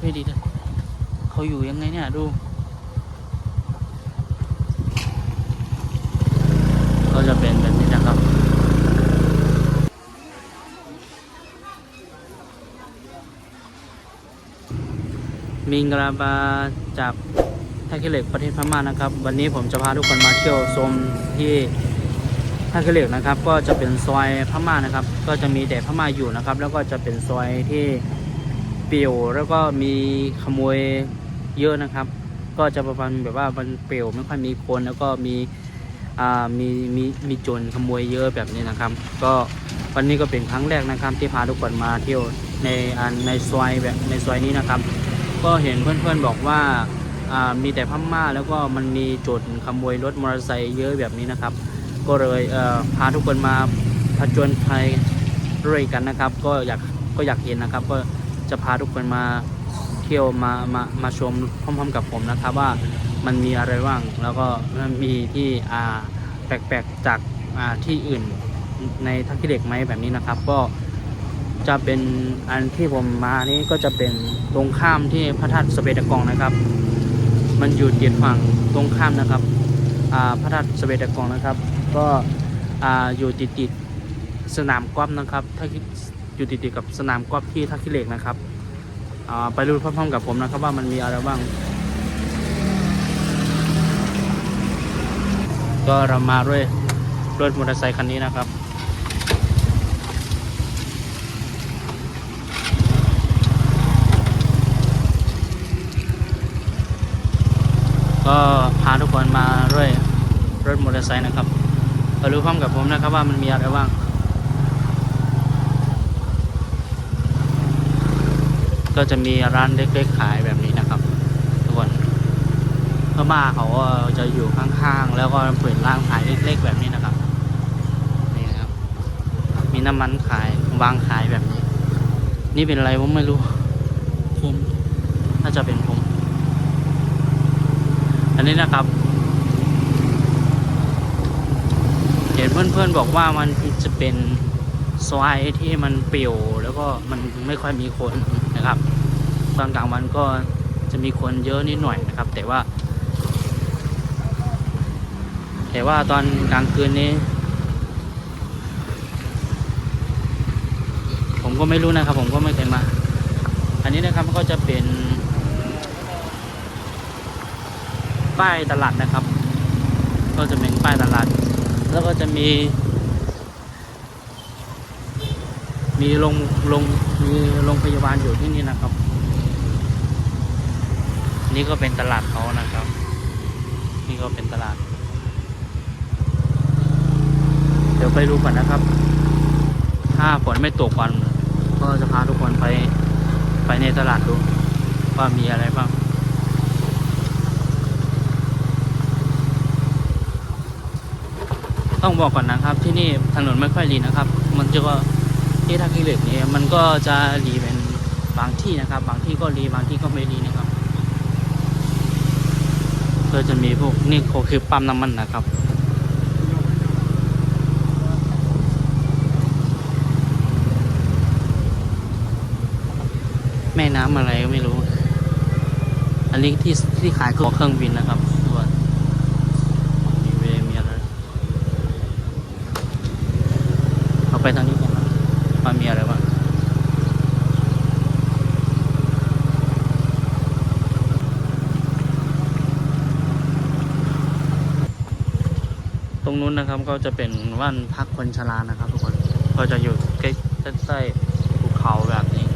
ค่ดีเลยเขาอยู่ยังไงเนี่ยดูก็จะเป็นแบบนี้นะครับ มิงกราบาจากท่าขี้เหล็กประเทศพม่านะครับ วันนี้ผมจะพาทุกคนมาเที่ยวชมที่ท่าขี้เหล็กนะครับ ก็จะเป็นซอยพม่านะครับ ก็จะมีแต่พม่าอยู่นะครับ แล้วก็จะเป็นซอยที่ ปี่ยวแล้วก็มีขโมยเยอะนะครับ ก็จะประมาณแบบว่ามันเปลี่ยวไม่ค่อยมีคนแล้วก็มีอ่ามีมีมีโจรขโมยเยอะแบบนี้นะครับ ก็วันนี้ก็เป็นครั้งแรกนะครับที่พาทุกคนมาเที่ยวในอันในซอยแบบในซอยนี้นะครับ ก็เห็นเพื่อนๆบอกว่าอ่ามีแต่พม่าแล้วก็มันมีโจรขโมยรถมอเตอร์ไซค์เยอะแบบนี้นะครับ ก็เลยเอ่อพาทุกคนมาผจญภัยด้วยกันนะครับ ก็อยากก็อยากเห็นนะครับก็ จะพาทุกคนมาเที่ยวมามามาชมพร้อมๆกับผมนะครับว่ามันมีอะไรบ้างแล้วก็มันมีที่อ่าแปลกๆจากอ่าที่อื่นในทักษิเด็กไหมแบบนี้นะครับ ก็จะเป็นอันที่ผมมานี่ก็จะเป็นตรงข้ามที่พระธาตุสเปตกองนะครับ มันอยู่ติดฝั่งตรงข้ามนะครับอ่าพระธาตุสเปตกองนะครับ ก็อ่าอยู่ติดติดๆสนามกอล์ฟนะครับถ้า อยู่ติดๆกับสนามกอล์ฟที่ท่าขี้เหล็กนะครับไปดูพร้อมๆกับผมนะครับว่ามันมีอะไรบ้าง ก็เรามาด้วยรถมอเตอร์ไซค์คันนี้นะครับก็พาทุกคนมาด้วยรถมอเตอร์ไซค์นะครับมารู้พร้อมกับผมนะครับว่ามันมีอะไรบ้าง ก็จะมีร้านเล็กๆขายแบบนี้นะครับทุกคนพม่าเขาก็จะอยู่ข้างๆ แล้วก็เปิดร้านขายเล็กๆ แบบนี้นะครับนี่นะครับ มีน้ำมันขายวางขายแบบนี้ นี่เป็นอะไรผมไม่รู้ผมน่าจะเป็นผมอันนี้นะครับเห็นเพื่อนๆบอกว่ามันจะเป็นซอยที่มันเปลี่ยวแล้วก็มันไม่ค่อยมีคน นะครับ ตอนกลางวันก็จะมีคนเยอะนิดหน่อยนะครับ แต่ว่า แต่ว่าตอนกลางคืนนี้ ผมก็ไม่รู้นะครับ ผมก็ไม่เคยมา อันนี้นะครับก็จะเป็นป้ายตลาดนะครับ ก็จะเป็นป้ายตลาด แล้วก็จะมี มีโรงโรง มีโรงพยาบาลอยู่ที่นี่นะครับ นี่ก็เป็นตลาดเขานะครับ นี่ก็เป็นตลาด เดี๋ยวไปดูก่อนนะครับ ถ้าฝนไม่ตกก่อนก็จะพาทุกคนไปไปในตลาดดู ว่ามีอะไรบ้างต้องบอกก่อนนะครับที่นี่ถนนไม่ค่อยดีนะครับ มันจะก็ ที่ท่าขี้เหล็กเนี่ยมันก็จะดีเป็นบางที่นะครับ บางที่ก็ดีบางที่ก็ไม่ดีนะครับก็จะมีพวกนี่ก็คือปั๊มน้ำมันนะครับแม่น้ำอะไรก็ไม่รู้ อันนี้ที่ที่ขายคือเครื่องบินนะครับส่วนมีเวมีอะไรเอาไปทางนี้ กันนะว่ามีอะไรบ้างตรงนู้นนะครับก็จะเป็นว่านพักคนชรานะครับ ทุกคนก็จะอยู่ใกล้ใต้ภูเขาแบบนี้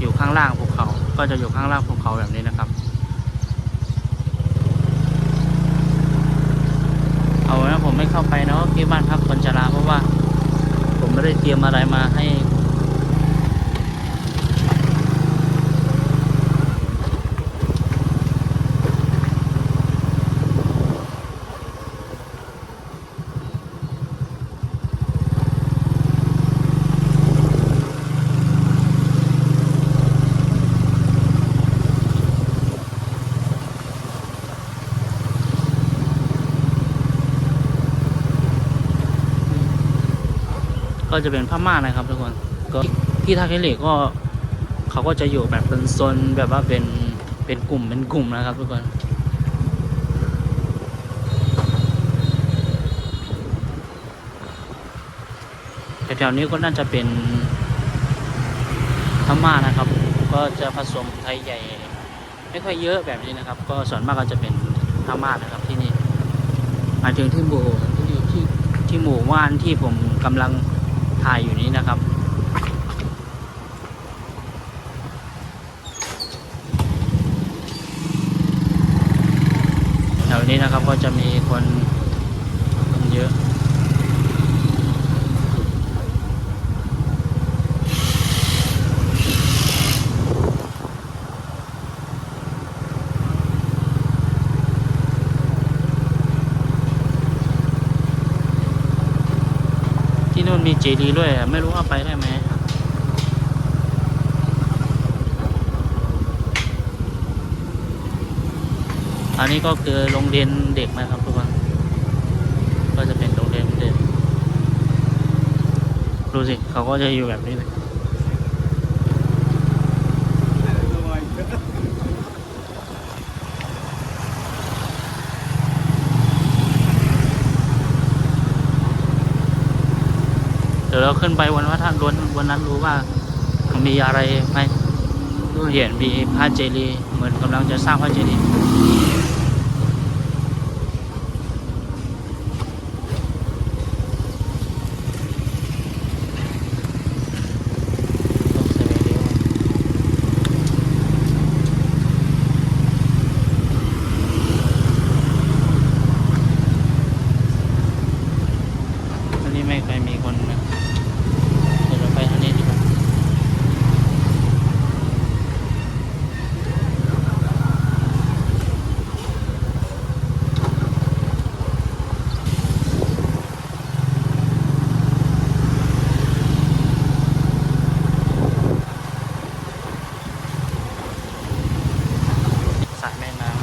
อยู่ข้างล่างภูเขา ก็จะอยู่ข้างล่างภูเขาแบบนี้นะครับ เอานะผมไม่เข้าไปเนาะที่บ้านพักคนชราเพราะว่า ไม่ได้เตรียมอะไรมาให้ ก็จะเป็นพม่านะครับทุกคนก็ที่ท่าแคเลก็เขาก็จะอยู่แบบเป็นโซนแบบว่าเป็นเป็นกลุ่มเป็นกลุ่มนะครับทุกคนแถวๆนี้ก็น่าจะเป็นพม่านะครับ ก็จะผสมไทยใหญ่ ไม่ค่อยเยอะแบบนี้นะครับ ก็ส่วนมากก็จะเป็นพม่านะครับที่นี่มาถึงที่หมู่ที่ที่ที่หมู่ว่านที่ผมกำลัง ถ่ายอยู่นี้นะครับ แถวนี้นะครับก็จะมีคนคนเยอะ ที่นู่นมี เจดีด้วยอะไม่รู้ว่าไปได้ไหมอันนี้ก็คือโรงเรียนเด็กนะครับทุกคนก็จะเป็นโรงเรียนเด็กดูสิเขาก็จะอยู่แบบนี้เลย เราขึ้นไปวันพระธาตุล้วนวันนั้นรู้ว่ามีอะไรไหมดูเห็นมีพระเจดีย์เหมือนกำลังจะสร้างพระเจดีย์อันนี้ไม่เคยมีคนนะเดี๋ยวเราไปทางนี้ดีกว่า สายแม่น้ำ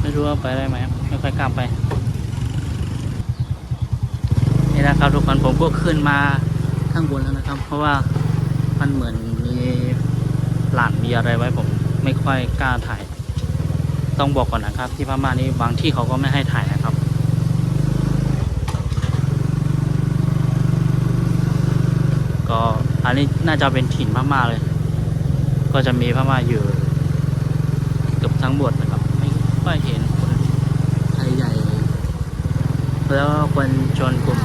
ไม่ รู้ว่าไปได้ไหมไม่ค่อยกล้าไป นี่นะครับทุกคนผมก็ขึ้นมาข้างบนแล้วนะครับ เพราะว่ามันเหมือนมีหลานมีอะไรไว้ผมไม่ค่อยกล้าถ่าย ต้องบอกก่อนนะครับ ที่พม่านี้บางที่เขาก็ไม่ให้ถ่ายนะครับก็อันนี้น่าจะเป็นถิ่นพม่าเลย ก็จะมีพม่าอยู่เกือบทั้งหมดนะครับ ค่อยเห็นคนไทยใหญ่ แล้วคนชนกลุ่ม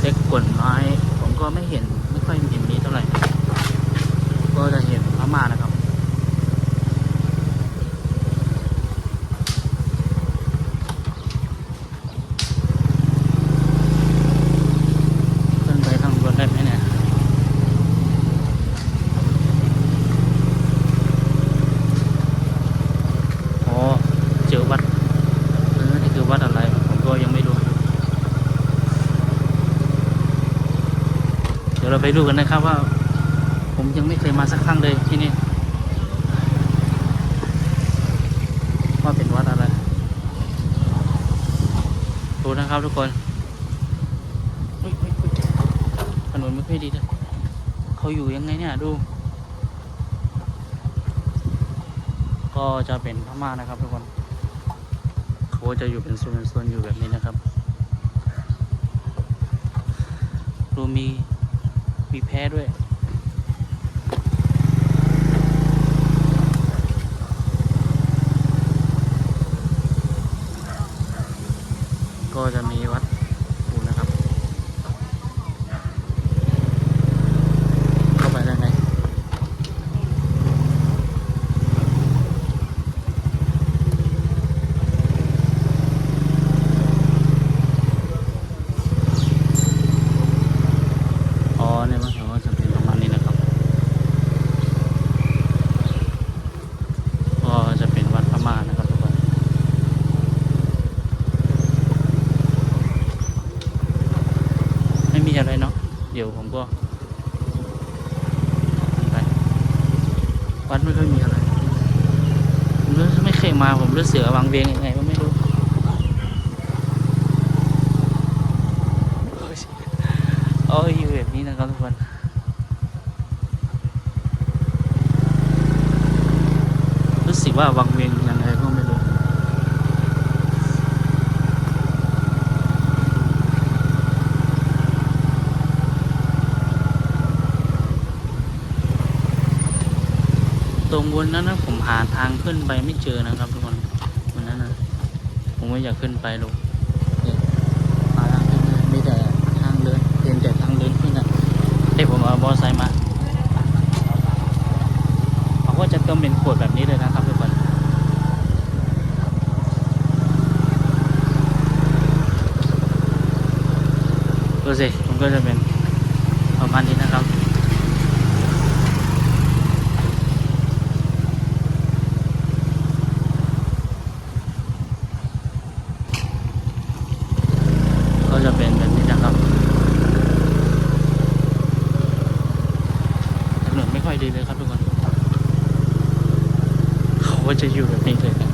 เล็กกลุ่มน้อยผมก็ไม่เห็นไม่ค่อยเห็นนี้เท่าไหร่ ก็จะเห็นพม่านะครับ ขึ้นไปข้างบนได้ไหมเนี่ย อ๋อ เจอวัดเออนี่คือวัดอะไร ผมก็ยังไม่รู้ เไปดูกันนะครับว่า ผมยังไม่เคยมาสักครั้งเลยที่นี่ว่าเป็นวัดอะไรดูนะครับทุกคนถนนไม่ค่อยดีเลยเขาอยู่ยังไงเนี่ยดู ก็จะเป็นพม่านะครับทุกคนเขาจะอยู่เป็นโซนโซนอยู่แบบนี้นะครับดูมี มีแพ้ด้วย ก็จะมีวัดอยู่นะครับ เข้าไปได้ไหมอ๋อเนี่ยมันก็จะเป็นประมาณนี้นะครับ ก็จะเป็นวัดพม่านะครับทุกคน ดี๋ยวผมก็ไปวัดไม่ค่อยมีอะไรผมรู้ไม่เคยมาผมรู้เสือวางเวงยังไงก็ไม่รู้โอ้ยอยู่แบบนี้นะครับทุกคนรู้สึกว่าวังเวงยังไงก็ไม่รู้ ตร งบนนั้นนะผมหาทางขึ้นไปไม่เจอนะครับทุกคนวันนั้นนะผมไม่อยากขึ้นไปหรอกเนี่ยหาทางขึ้นไม่มีแต่ทางเดินเพียงแต่ทางเดินขึ้นนะที่ผมเอาบอไซค์มาเขาก็จะเติมเป็นขวดแบบนี้เลยนะครับทุกคนดูสิมันก็จะเป็นประมาณนี้นะครับ ก็จะเป็นแบบนี้นะครับถนนไม่ค่อยดีเลยครับทุกคน เขาก็จะอยู่แบบนี้เลยนะ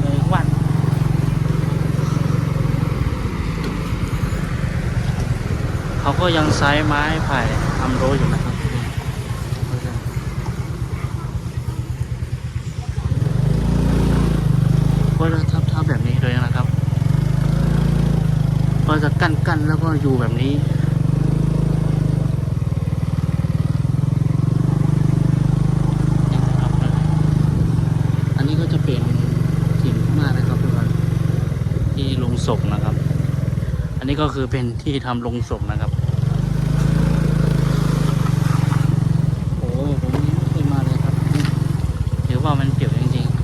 เออวัน เขา ก็ยังใช้ไม้ไผ่ทำโรอยู่นะครับก็จะทับทับแบบนี้เลยนะครับ ก็จะกั้นกั้นแล้วก็อยู่แบบนี้อันนี้ก็จะเป็นถิ่นม่านะครับทุกคนที่ลงศพนะครับ อันนี้ก็คือเป็นที่ทำลงศพนะครับ โอ้ผมยังไม่เคยมาเลยครับถือว่ามันเปรียวจริงๆ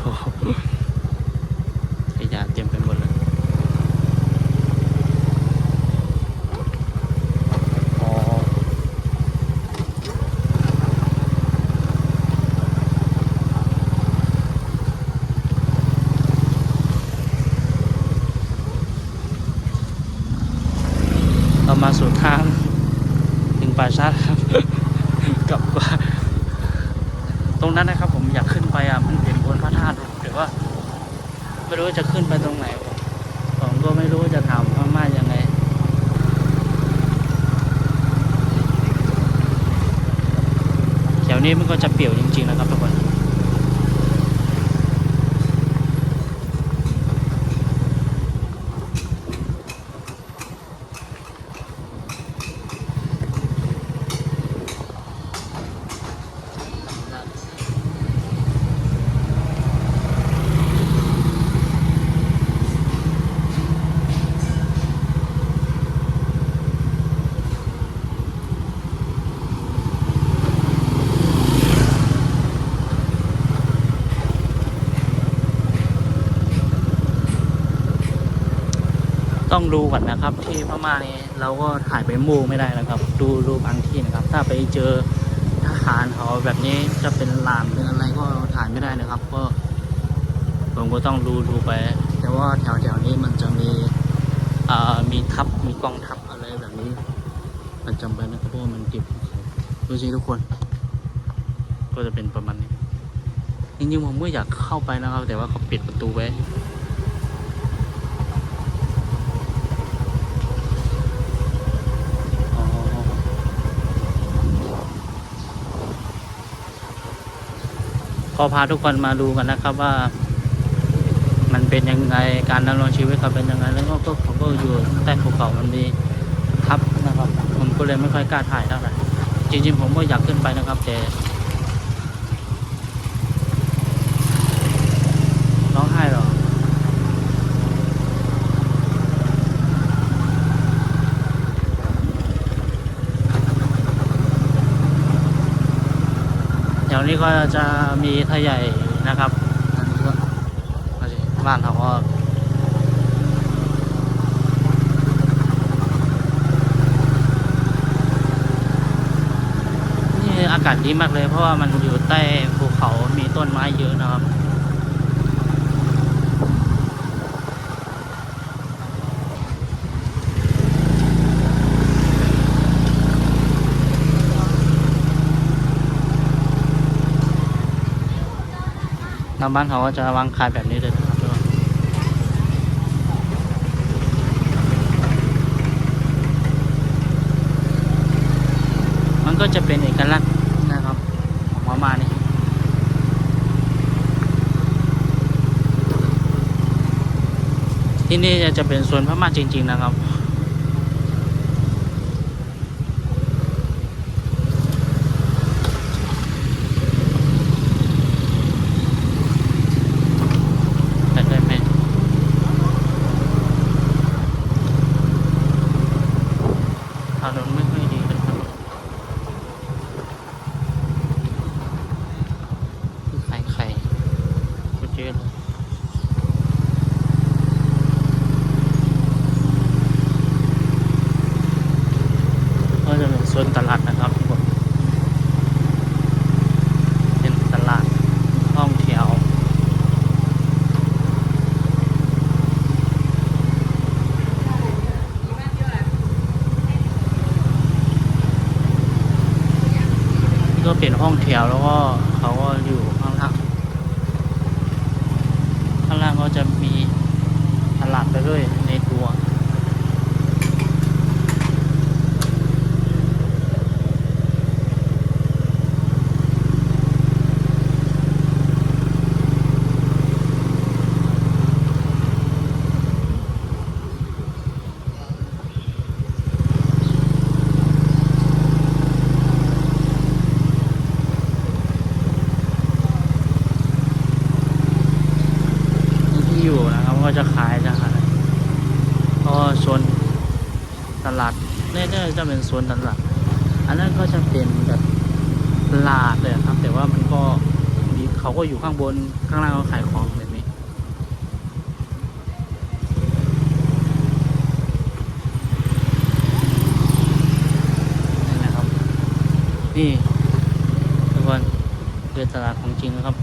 โอ้โหขยะเต็มไปหมดเลย อ๋อ เรามาสู่ทาง ถึงป่าชาติครับกลับว่าตรงนั้นนะครับ ผมอยากขึ้นไปอะมันเป็นบนพระธาตุแต่ว่า ไม่รู้จะขึ้นไปตรงไหน ผมก็ไม่รู้จะถามพม่ายังไงแถวนี้มันก็จะเปี่ยวจริงๆนะครับทุกคน ต้องดูก่อนนะครับ ที่พม่านี่เราก็ถ่ายไปมู่ไม่ได้นะครับ ดูดูบางที่นะครับ ถ้าไปเจอทหารเขาแบบนี้จะเป็นลามหรืออะไรก็ถ่ายไม่ได้นะครับ ก็ผมก็ต้องดูดูไป แต่ว่าแถวแถวนี้มันจะมีอ่ามีทัพมีกองทัพอะไรแบบนี้มันจำเป็นนะครับเพราะมันติดภูเขาดูสิทุกคน ก็จะเป็นประมาณนี้จริงๆผมก็อยากเข้าไปนะครับ แต่ว่าเขาปิดประตูไว้ อ๋อ ก็พาทุกคนมาดูกันนะครับว่า มันเป็นยังไงการดำรงชีวิตเขาเป็นยังไง แล้วก็เขาก็อยู่ใต้ภูเขามันมีทับนะครับ ผมก็เลยไม่ค่อยกล้าถ่ายเท่าไหร่จริงๆผมก็อยากขึ้นไปนะครับแต่ร้องไห้เหรอ แถว นี้ก็จะมีไทยใหญ่นะครับอันนี้ก็บ้านเขาก็นี่อากาศดีมากเลย เพราะว่ามันอยู่ใต้ภูเขามีต้นไม้เยอะนะครับ ทางบ้านเขาก็จะวางขายแบบนี้เลยนะครับทุกคนมันก็จะเป็นเอกลักษณ์นะครับของมาม่านี่ที่นี่จะเป็นส่วนพม่าจริง ๆ นะครับ ไปได้ไหมถนนไม่ค่อยดีเลยครับคือขายไข่ ก็เยอะเลยก็จะเป็นโซนตลาดนะครับทุกคนเป็นตลาดท่องเที่ยวก็เป็นห้องแถวแล้วก็อยู่ข้างล่างข้างล่างก็จะมีตลาดไปด้วยในตัว ที่อยู่นะครับก็จะขายจะขายก็โซนตลาดเนี่ยเนี่ย จะเป็นโซนตลาดอันนั้นก็จะเป็นแบบตลาดเลยครับ แต่ว่ามันก็มีเขาก็อยู่ข้างบนข้างล่างก็ขายของแบบนี้นี่นะครับ นี่ทุกคนเดินตลาดของจริงนะครับ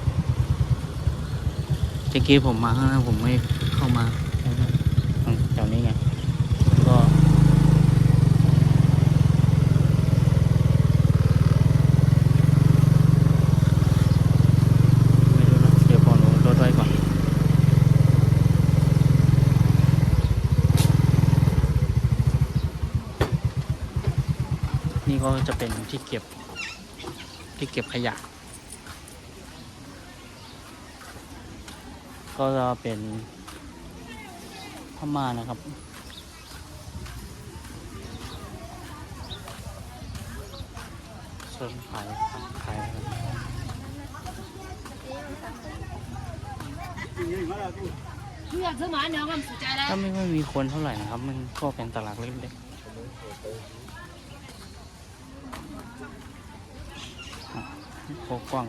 เมื่อกี้ผมมาข้างหน้าผมไม่เข้ามาแถวนี้ไง ก็ไม่รู้นะเดี๋ยวผมรถไว้ก่อน นี่็จะเป็นที่เก็บที่เก็บขยะ ก็จะเป็นพม่านะครับส่วนขายขายถ้าไม่ค่อยมีคนเท่าไหร่นะครับ มันก็เป็นตลาดเล็กๆ โคกว่าง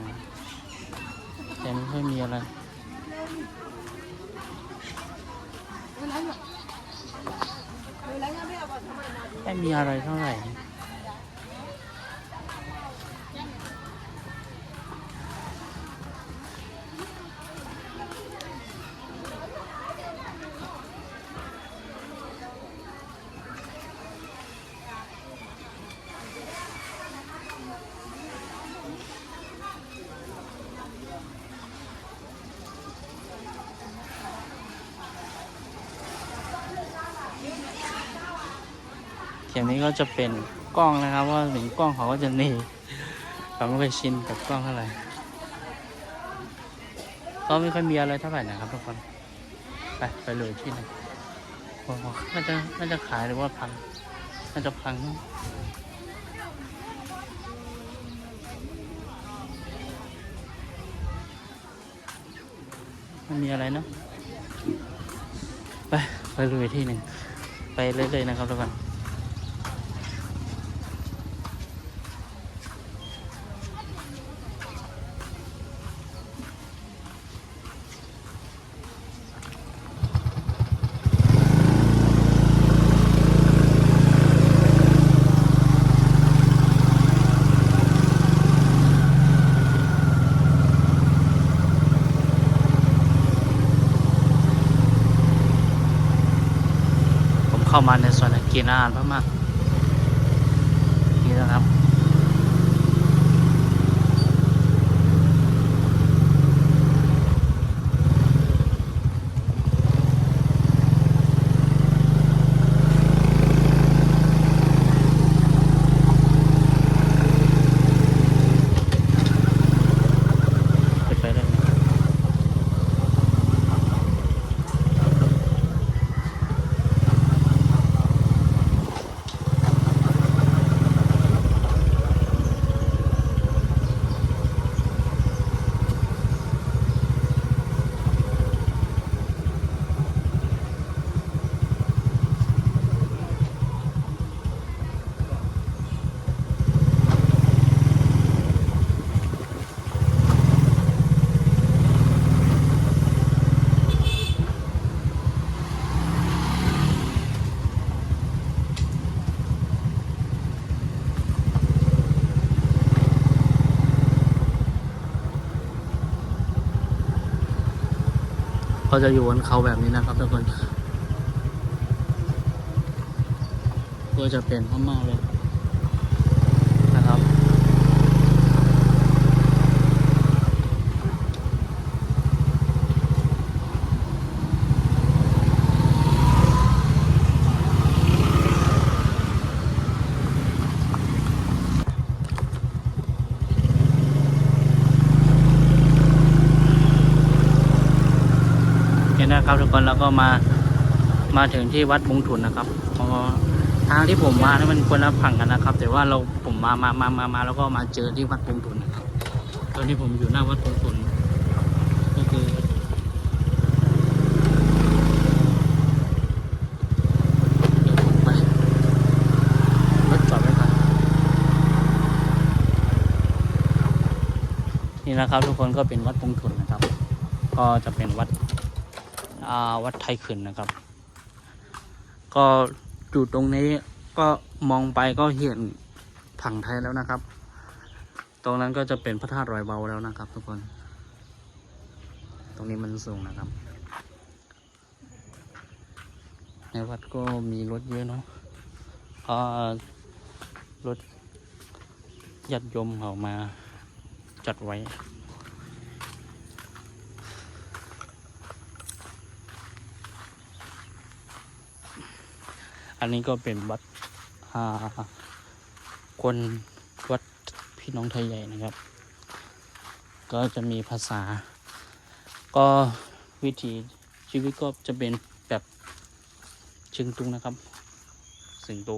แต่ไม่ค่อยมีอะไรไม่มีอะไรเท่าไหร่ เขียงนี้ก็จะเป็นกล้องนะครับ ว่าถึงกล้องเขาก็จะหนี่เขาไม่เคยชินกับกล้องเท่าไหร่ก็ไม่ค่อยมีอะไรเท่าไหร่นะครับทุกคนไปไปเลยที่หนึงโอ้โหน่าจะน่าจะขายหรือว่าพังน่าจะพังมั้งไม่มีอะไรเนอะไปไปเลยที่หนึ่งไปเรื่อยๆนะครับทุกคน เข้ามาในส่วนกินอาหารพม่าก จะอยู่บนเขาแบบนี้นะครับทุกคนก็จะเป็นพม่าเลยนะครับ นี่นะครับทุกคนแล้วก็มา มาถึงที่วัดบงถุนนะครับทางที่ผมมานี่มันคนละฝั่งกันนะครับ แต่ว่าเราผมมามามามามาแล้วก็มาเจอที่วัดบงถุนนะครับตอนนี้ผมอยู่หน้าวัดบงถุนก็คือเดี๋ยวผมไปนี่นะครับทุกคนก็เป็นวัดบงถุนนะครับ ก็จะเป็นวัดอ่าวัดไทยขืนนะครับ ก็อยู่ตรงนี้ก็มองไปก็เห็นผังไทยแล้วนะครับ ตรงนั้นก็จะเป็นพระธาตุรอยเบาแล้วนะครับ ทุกคน ตรงนี้มันสูงนะครับ ในวัดก็มีรถเยอะเนาะเพราะรถยัดยมเขามาจัดไว้ อันนี้ก็เป็นวัดอ่าคนวัดพี่น้องไทยใหญ่นะครับ ก็จะมีภาษา ก็วิถีชีวิตก็จะเป็นแบบเชิงตุงนะครับ สิงโต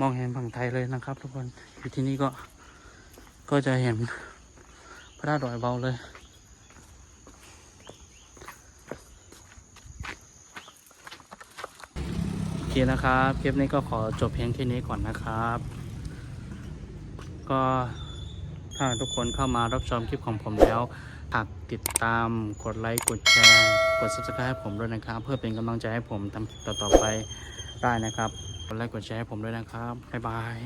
มองเห็นฝั่งไทยเลยนะครับ ทุกคนอยู่ที่นี่ก็ก็จะเห็นพระธาตุดอยเบาเลยโอเคนะครับ คลิปนี้ก็ขอจบเพียงแค่นี้ก่อนนะครับ ก็ถ้าทุกคนเข้ามารับชมคลิปของผมแล้วฝากติดตามกดไลค์กดแชร์ กด subscribe ให้ผมด้วยนะครับ เพื่อเป็นกำลังใจให้ผมทำคลิปต่อๆไปได้นะครับ ดไลค์กดแชร์ให้ผมด้วยนะครับ บ๊ายบาย